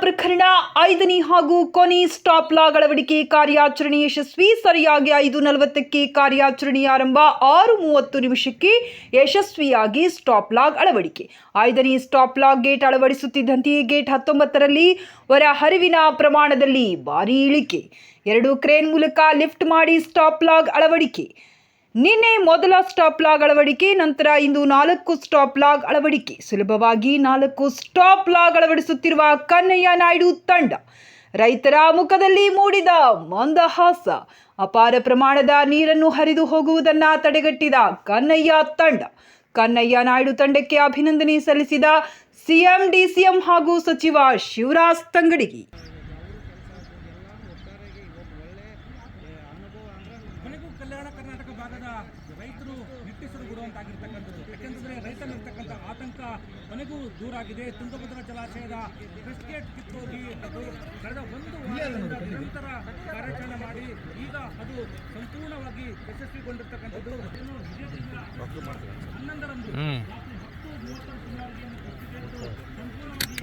ಪ್ರಕರಣ ಐದನೇ ಹಾಗೂ ಕೊನೆ ಸ್ಟಾಪ್ ಲಾಗ್ ಅಳವಡಿಕೆ ಕಾರ್ಯಾಚರಣೆ ಯಶಸ್ವಿ, ಸರಿಯಾಗಿ ಐದು ನಲವತ್ತಕ್ಕೆ ಕಾರ್ಯಾಚರಣೆ ಆರಂಭ, ಆರು ಮೂವತ್ತು ನಿಮಿಷಕ್ಕೆ ಯಶಸ್ವಿಯಾಗಿ ಸ್ಟಾಪ್ ಲಾಗ್ ಅಳವಡಿಕೆ. ಐದನೇ ಸ್ಟಾಪ್ ಲಾಗ್ ಗೇಟ್ ಅಳವಡಿಸುತ್ತಿದ್ದಂತೆಯೇ ಗೇಟ್ ಹತ್ತೊಂಬತ್ತರಲ್ಲಿ ಹೊರ ಹರಿವಿನ ಪ್ರಮಾಣದಲ್ಲಿ ಭಾರೀ ಇಳಿಕೆ. ಎರಡು ಕ್ರೇನ್ ಮೂಲಕ ಲಿಫ್ಟ್ ಮಾಡಿ ಸ್ಟಾಪ್ ಲಾಗ್ ಅಳವಡಿಕೆ. ನಿನ್ನೆ ಮೊದಲ ಸ್ಟಾಪ್ ಲಾಗ್ ಅಳವಡಿಕೆ, ನಂತರ ಇಂದು ನಾಲ್ಕು ಸ್ಟಾಪ್ ಲಾಗ್ ಅಳವಡಿಕೆ. ಸುಲಭವಾಗಿ ನಾಲ್ಕು ಸ್ಟಾಪ್ ಲಾಗ್ ಅಳವಡಿಸುತ್ತಿರುವ ಕನ್ನಯ್ಯ ನಾಯ್ಡು ತಂಡ. ರೈತರ ಮುಖದಲ್ಲಿ ಮೂಡಿದ ಮಂದಹಾಸ. ಅಪಾರ ಪ್ರಮಾಣದ ನೀರನ್ನು ಹರಿದು ಹೋಗುವುದನ್ನು ತಡೆಗಟ್ಟಿದ ಕನ್ನಯ್ಯ ತಂಡ. ಕನ್ನಯ್ಯ ನಾಯ್ಡು ತಂಡಕ್ಕೆ ಅಭಿನಂದನೆ ಸಲ್ಲಿಸಿದ ಸಿಎಂ, ಡಿಸಿಎಂ ಹಾಗೂ ಸಚಿವ ಶಿವರಾಜ್ ತಂಗಡಗಿ. ಕಲ್ಯಾಣ ಕರ್ನಾಟಕ ಭಾಗದ ರೈತರು ನಿಟ್ಟಿಸಲು ಬಿಡುವಂತಾಗಿರ್ತಕ್ಕಂಥದ್ದು ಯಾಕೆಂದರೆ ರೈತನಿರ್ತಕ್ಕಂಥ ಆತಂಕ ಕೊನೆಗೂ ದೂರ ಆಗಿದೆ. ತುಂಗಭದ್ರಾ ಜಲಾಶಯದ ಬಿಸ್ಕೆಟ್ ಕಿತ್ತೋಗಿ ಅದು ಕಳೆದ ಒಂದು ವಾರದಿಂದ ನಿರಂತರ ಕಾರ್ಯಾಚರಣೆ ಮಾಡಿ ಈಗ ಅದು ಸಂಪೂರ್ಣವಾಗಿ ಯಶಸ್ವಿಗೊಂಡಿರ್ತಕ್ಕಂಥದ್ದು. ಹನ್ನೊಂದರಂದು ಹತ್ತು ಮೂವತ್ತರ ಸುಮಾರಿಗೆ ಸಂಪೂರ್ಣವಾಗಿ